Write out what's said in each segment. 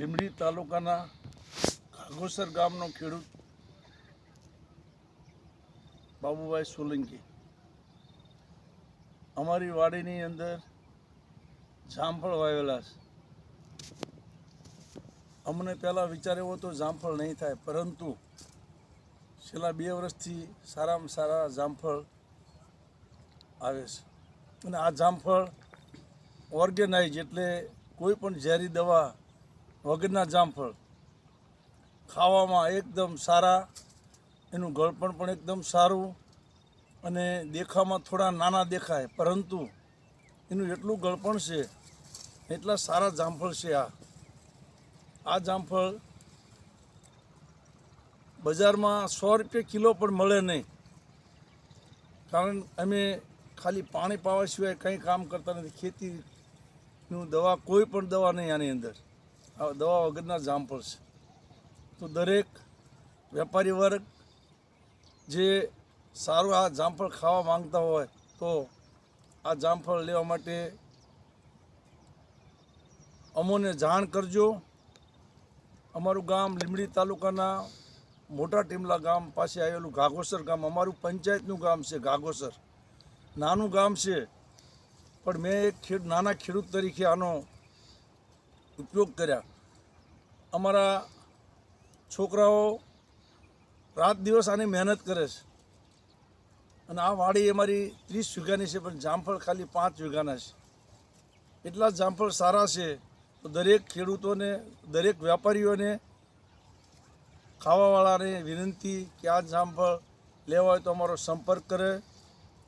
લીંબડી તાલુકાના ઘાઘોસર ગામનો ખેડૂત બાબુભાઈ સોલંકી. અમારી વાડીની અંદર જામફળ વાવેલા છે. અમને પહેલાં વિચાર એવો હતો જામફળ નહીં થાય, પરંતુ છેલ્લા બે વર્ષથી સારામાં સારા જામફળ આવે છે. અને આ જામફળ ઓર્ગેનાઇઝ એટલે કોઈ પણ ઝેરી દવા વગરના જામફળ. ખાવામાં એકદમ સારા, એનું ગળપણ પણ એકદમ સારું અને દેખામાં થોડા નાના દેખાય, પરંતુ એનું એટલું ગળપણ છે, એટલા સારા જામફળ છે આ. આ જામફળ બજારમાં સો રૂપિયા કિલો પણ મળે નહીં. કારણ અમે ખાલી પાણી પાવા સિવાય કંઈ કામ કરતા નથી. ખેતીનું દવા, કોઈ પણ દવા નહીં આની અંદર. દવા વગરના જામફળ છે તો દરેક વેપારી વર્ગ જે સારું આ જામફળ ખાવા માંગતા હોય તો આ જામફળ લેવા માટે અમોને જાણ કરજો. અમારું ગામ લીમડી તાલુકાના મોટા ટીમલા ગામ પાસે આવેલું ઘાઘોસર ગામ. અમારું પંચાયતનું ગામ છે ઘાઘોસર. નાનું ગામ છે. પણ મેં એક ખેડ, નાના ખેડૂત તરીકે આનો ઉપયોગ કર્યા. અમારા છોકરાઓ રાત દિવસ આની મહેનત કરે છે. અને આ વાડી અમારી ત્રીસ વીઘાની છે, પણ જામફળ ખાલી પાંચ વીઘાના છે. એટલા જામફળ સારા છે, તો દરેક ખેડૂતોને, દરેક વેપારીઓને ખાવાવાળાને વિનંતી કે આ જામફળ લેવા હોય તો અમારો સંપર્ક કરે.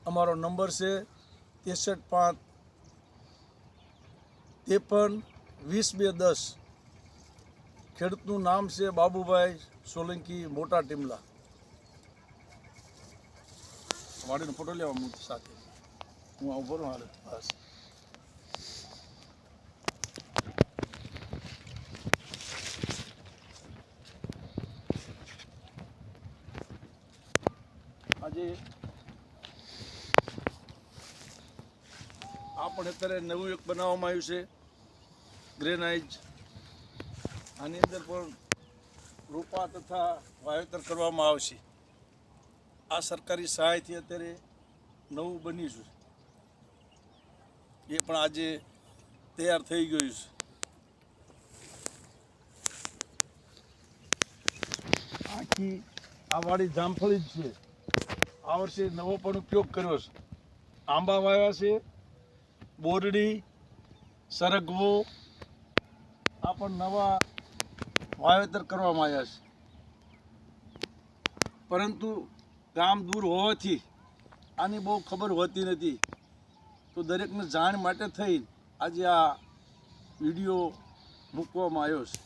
અમારો નંબર છે, ત્રેસઠ પાંચ, ત્રેપન વીસ બે દસ. ખેડૂતનું નામ છે બાબુભાઈ સોલંકી મોટા ટીમલા. વાડીનો ફોટો લેવા હું સાથે. હું ઊભો રહું હાલે. બસ. આજે આ પણ અત્યારે નવું એક બનાવવામાં આવ્યું છે. ગ્રેનાઇઝ આની અંદર પણ રોપા તથા વાવેતર કરવામાં આવશે. આ સરકારી સહાયથી અત્યારે નવું બન્યું છે. એ પણ આજે તૈયાર થઈ ગયું છે. આખી આ વાડી જામફળી જ છે. આ વર્ષે નવો પણ ઉપયોગ કર્યો છે. આંબા વાવ્યા છે, બોરડી, સરગવો આ પણ નવા વાવેતર કરવામાં આવ્યા છે. પરંતુ ગામ દૂર હોવાથી આની બહુ ખબર હોતી નથી. તો દરેકને જાણ માટે થઈ આજે આ વીડિયો મૂકવામાં આવ્યો છે.